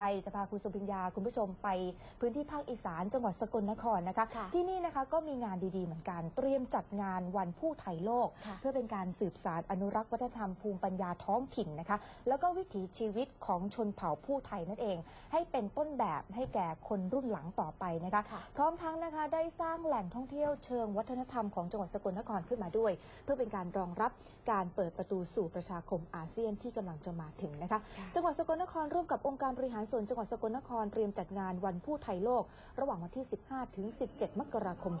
ไปจะพาคุณสุพิญญาคุณผู้ชมไปพื้นที่ภาคอีสานจังหวัดสกลนครนะคะค่ะที่นี่นะคะก็มีงานดีๆเหมือนกันเตรียมจัดงานวันผู้ไทยโลกค่ะเพื่อเป็นการสืบสารอนุรักษ์วัฒนธรรมภูมิปัญญาท้องถิ่นนะคะ แล้วก็วิถีชีวิตของชนเผ่าผู้ไทยนั่นเอง ให้เป็นต้นแบบให้แก่คนรุ่นหลังต่อไปนะคะค่ะพร้อมทั้งนะคะได้สร้างแหล่งท่องเที่ยวเชิงวัฒนธรรมของจังหวัดสกลนครขึ้นมาด้วย เพื่อเป็นการรองรับการเปิดประตูสู่ประชาคมอาเซียนที่กำลังจะมาถึงนะคะ จังหวัดสกลนครร่วมกับองค์การบริหารส่วนจังหวัดสกลนครเตรียมจัดงานวันผู้ไทยโลก ระหว่างวันที่ 15 ถึง 17 มกราคม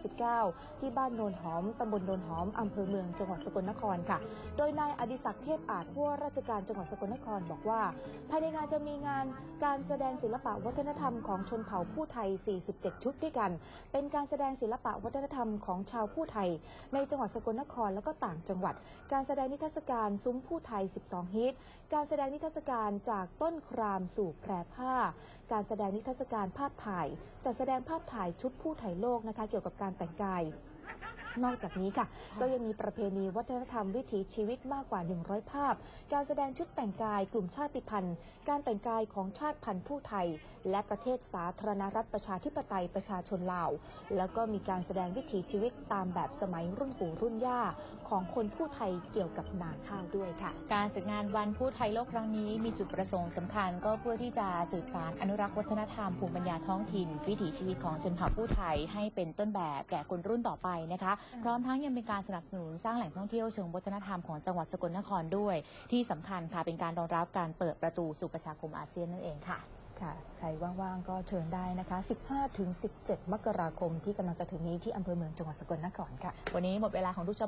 2559 ที่บ้านโนนหอมตำบลโนนหอมอำเภอเมืองจังหวัดสกลนครค่ะ โดยนายอดิศักดิ์เทพอาจผู้ว่าราชการจังหวัดสกลนครบอกว่า ภายในงานจะมีงานการแสดงศิลปะวัฒนธรรมของชนเผ่าผู้ไทย 47 ชุดด้วยกัน เป็นการแสดงศิลปะวัฒนธรรมของชาวผู้ไทย ในจังหวัดสกลนครและก็ต่างจังหวัด การแสดงนิทรรศการซุ้มผู้ไทย 12 ฮิต การแสดงนิทรรศการจากต้นครามสู่แพรผ้า การแสดงนิทรรศการภาพถ่าย จัดแสดงภาพถ่ายชุดผู้ถ่ายโลกนะคะ เกี่ยวกับการแต่งกาย นอกจากนี้ค่ะ ก็ยังมีประเพณีวัฒนธรรมวิถีชีวิตมากกว่า 100 ภาพ การแสดงชุดแต่งกายกลุ่มชาติพันธุ์ การแต่งกายของชาติพันธุ์ผู้ไทย และประเทศสาธารณรัฐประชาธิปไตยประชาชนลาว แล้วก็มีการแสดงวิถีชีวิตตามแบบสมัยรุ่นปู่รุ่นย่าของคนผู้ไทยเกี่ยวกับนาข้าวด้วยค่ะ การจัดงานวันพูดไทยโลกครั้งนี้มีจุดประสงค์สำคัญก็เพื่อที่จะสืบสารอนุรักษ์วัฒนธรรมภูมิปัญญาท้องถิ่น วิถีชีวิตของชนเผ่าผู้ไทยให้เป็นต้นแบบแก่คนรุ่นต่อไปนะคะพร้อมทั้งยังเป็นการสนับสนุนสร้างแหล่งท่องเที่ยวเชิงวัฒนธรรมของจังหวัดสกลนครด้วย ที่สำคัญค่ะเป็นการรองรับการเปิดประตูสู่ประชาคมอาเซียนนั่นเองค่ะค่ะใครว่างๆ ก็เชิญได้นะคะ 15 ถึง 17 มกราคมที่กำลังจะถึงนี้ที่อำเภอเมืองจังหวัดสกลนครค่ะ วันนี้หมดเวลาของทุกช